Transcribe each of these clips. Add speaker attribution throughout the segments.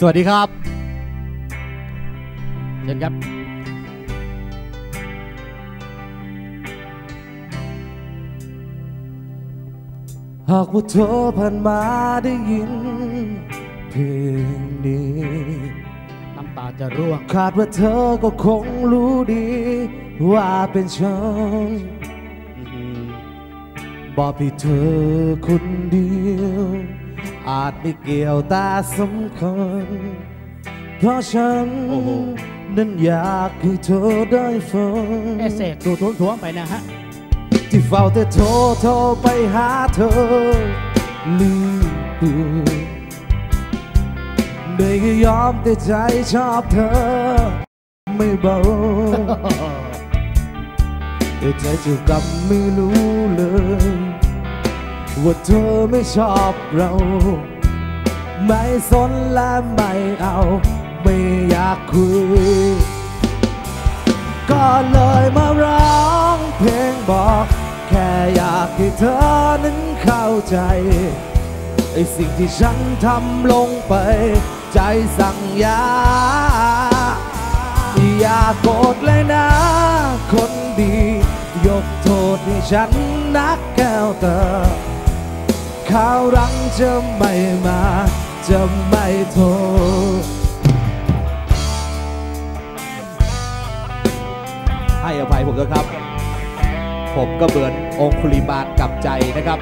Speaker 1: สวัสดีครับเชิญครับ
Speaker 2: หากว่าเธอผ่านมาได้ยินเพลงนี้
Speaker 1: น้ำตาจะร่วง
Speaker 2: คาดว่าเธอก็คงรู้ดี ว่าเป็นฉันบอกให้เธอคนเดียว อาจไม่เกี่ยวตาสำคัญ เพราะฉัน
Speaker 1: โอ้โห
Speaker 2: นั้นอยากให้เธอได้ฟัง
Speaker 1: เอเสกดูท้วงๆไปนะฮะ
Speaker 2: ที่เฝ้าแต่โทรโทรไปหาเธอลืมได้ก็ยอมแต่ใจชอบเธอ ไม่เบาแต่ใจเจะกลับไม่รู้เลย ว่าเธอไม่ชอบเรา ไม่สนและไม่เอา ไม่อยากคุย ก็เลยมาร้องเพลงบอก แค่อยากให้เธอนั้นเข้าใจ ไอ้สิ่งที่ฉันทำลงไป ใจสั่งยา อย่าโกรธเลยนะ คนดี ยกโทษให้ฉันนักแก้วตาข้าวรังจะไม่มา จะไม่โทษ
Speaker 3: ให้อภัยผมด้วยครับ ผมก็เหมือนองคุลิบาลกลับใจนะครับ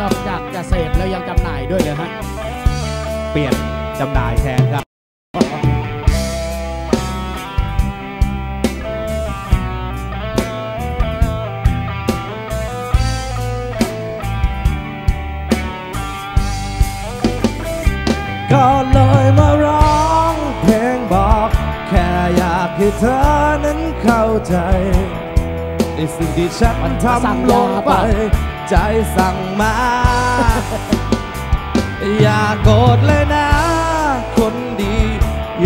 Speaker 1: นอกจากจะเสพแล้วยังจำหน่ายด้วยเลยฮะ
Speaker 3: เปลี่ยนจำหน่ายแทนครับ
Speaker 2: ก็เลยมาร้องเพลงบอก แค่อยากให้เธอนั้นเข้าใจในสิ่งที่ฉัน
Speaker 1: มันสั่ง
Speaker 2: ทำลง
Speaker 1: ยา
Speaker 2: ไป
Speaker 1: ป่ะ
Speaker 2: ใจสั่งมา อย่าโกรธเลยนะ คนดี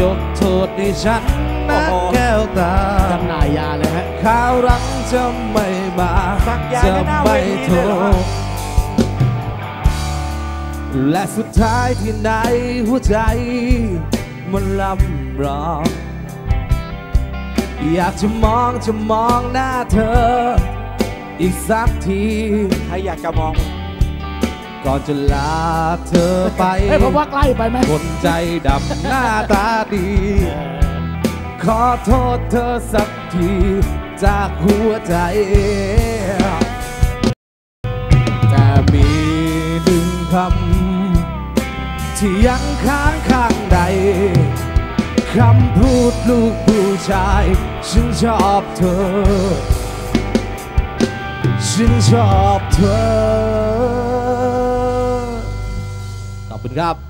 Speaker 2: ยกโทษให้ฉันนะ
Speaker 3: โอ้โห
Speaker 2: แก้วตา
Speaker 1: จำหน่ายยาเลยฮะ
Speaker 2: ข้าวรังจะไม่มา
Speaker 3: สั่งยา
Speaker 2: จะ
Speaker 3: กันหน้า
Speaker 2: ไม่
Speaker 3: เวที
Speaker 2: โท
Speaker 3: เลยเหรอ
Speaker 2: ษ และสุดท้ายที่ไหนหัวใจ มันลำร้อง อยากจะมองจะมองหน้าเธอ อีกสักที
Speaker 3: ใครอยากจะมอง
Speaker 2: ก่อนจะลาเธอไป
Speaker 1: เฮ้ยผมว่าใกล้ไปไหม
Speaker 2: คนใจดำหน้าตาดี ขอโทษเธอสักที จากหัวใจแต่มีหนึ่งคำ ที่ยังค้างข้างใดคำพูดลูกผู้ชาย ฉันชอบเธอ ฉันชอบเธอ
Speaker 3: ขอบคุณครับ